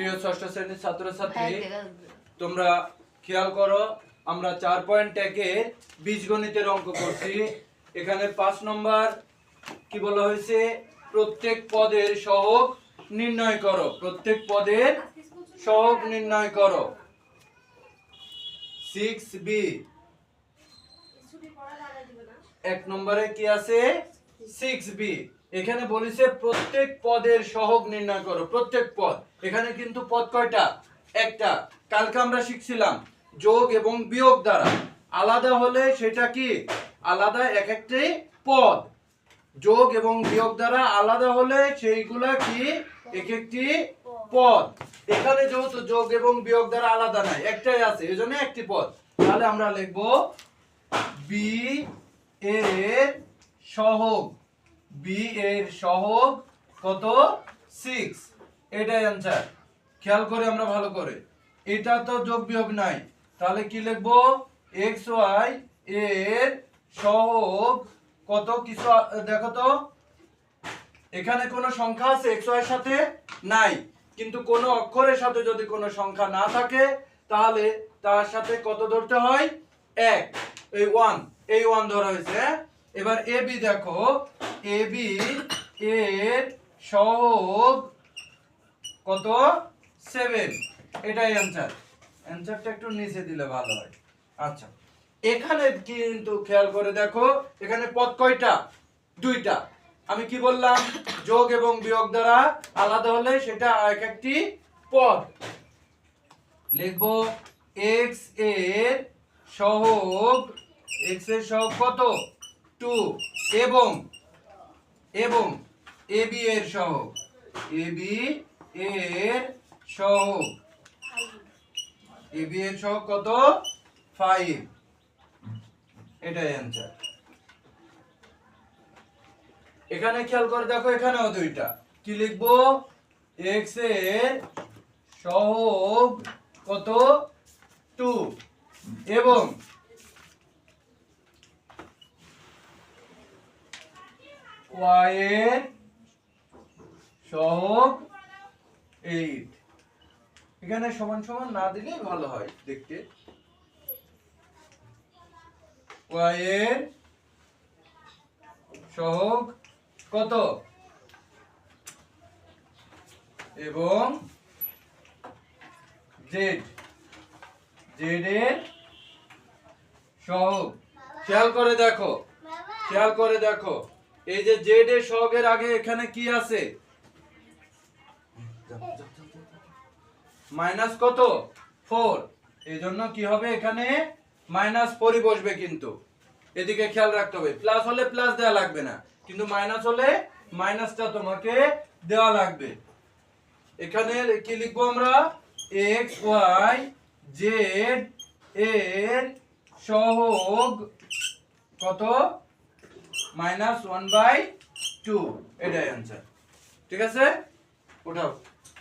প্রিয় ষষ্ঠ শ্রেণির ছাত্রছাত্রী হ্যাঁ, তোমরা খেয়াল করো আমরা চার পয়েন্ট একের বীজগণিতের অঙ্ক করছি। এখানে পাঁচ নম্বর কি বলা হয়েছে? প্রত্যেক পদের সহগ নির্ণয় করো প্রত্যেক পদের সহগ নির্ণয় করো। সিক্স বি এক নম্বরে কি আছে? সিক্স বি এখানে বলেছে প্রত্যেক পদের সহগ নির্ণয় করো, প্রত্যেক পদ। এখানে কিন্তু পদ কয়টা? একটা। কালকে আমরা শিখছিলাম যোগ এবং বিয়োগ দ্বারা। আলাদা হলে সেটা কি? আলাদা এক একটি পদ। যোগ এবং বিয়োগ দ্বারা আলাদা হলে সেইগুলা কি? এক একটি পদ। এখানে যেহেতু যোগ এবং বিয়োগ দ্বারা আলাদা নাই, একটাই আছে এই জন্য একটি পদ। তাহলে আমরা লিখব বি এর সহগ। বি এর সহগ কত? সিক্স এটাই অ্যান্সার খেয়াল করে আমরা ভালো করে। এটা তো যোগ বিয়োগ নাই। তাহলে কি এক্স ওয়াই এর সহগ কত? কিছু দেখো তো। এখানে কোনো সংখ্যা আছে? এক্স ওয়াই সাথে নাই। কিন্তু কোনো অক্ষরের সাথে যদি কোনো সংখ্যা না থাকে, তাহলে তার সাথে কত ধরতে হয়? এক। এই ওয়ান এই ওয়ান ধরা হয়েছে। হ্যাঁ? এবার এ বি দেখো। এ বি এর সহগ কত? সেভেন এটাই অ্যান্সার অ্যান্সারটা একটু নিচে দিলে ভালো হয়। আচ্ছা। এখানে কিন্তু খেয়াল করে দেখো, এখানে পদ কয়টা? দুইটা। আমি কি বললাম? যোগ এবং বিয়োগ দ্বারা আলাদা হলে সেটা এক একটি পদ। লিখব এক্সের সহগ এক্সের সহগ কত? টু এবং এবং এ বি এর সহগ। এ বি এর সহগ। এ বি এর সহগ কত? ফাইভ এটাই অ্যান্সার এখানে খেয়াল করে দেখো, এখানেও দুইটা। কি লিখব? এক্সের সহগ কত? টু এবং এর সহগ এইট এখানে সমান সমান না দিলেই ভালো হয় দেখতে। এর সহগ কত? এবং জেড জেড এর খেয়াল করে দেখো, খেয়াল করে দেখো। এই যে জেড এর সহগের আগে এখানে কি আছে? মাইনাস কত? ফোর। এই জন্য কি হবে এখানে? মাইনাস ফোরই বসবে কিন্তু। এদিকে খেয়াল রাখতে হবে। প্লাস হলে প্লাস দেওয়া লাগবে না। কিন্তু মাইনাস হলে মাইনাসটা তোমাকে দেওয়া লাগবে। এখানে কি লিখব আমরা? এক্স, ওয়াই, জেড, এর সহগ কত? মাইনাস ওয়ান বাই টু এটাই অ্যান্সার ঠিক আছে? ওঠাও।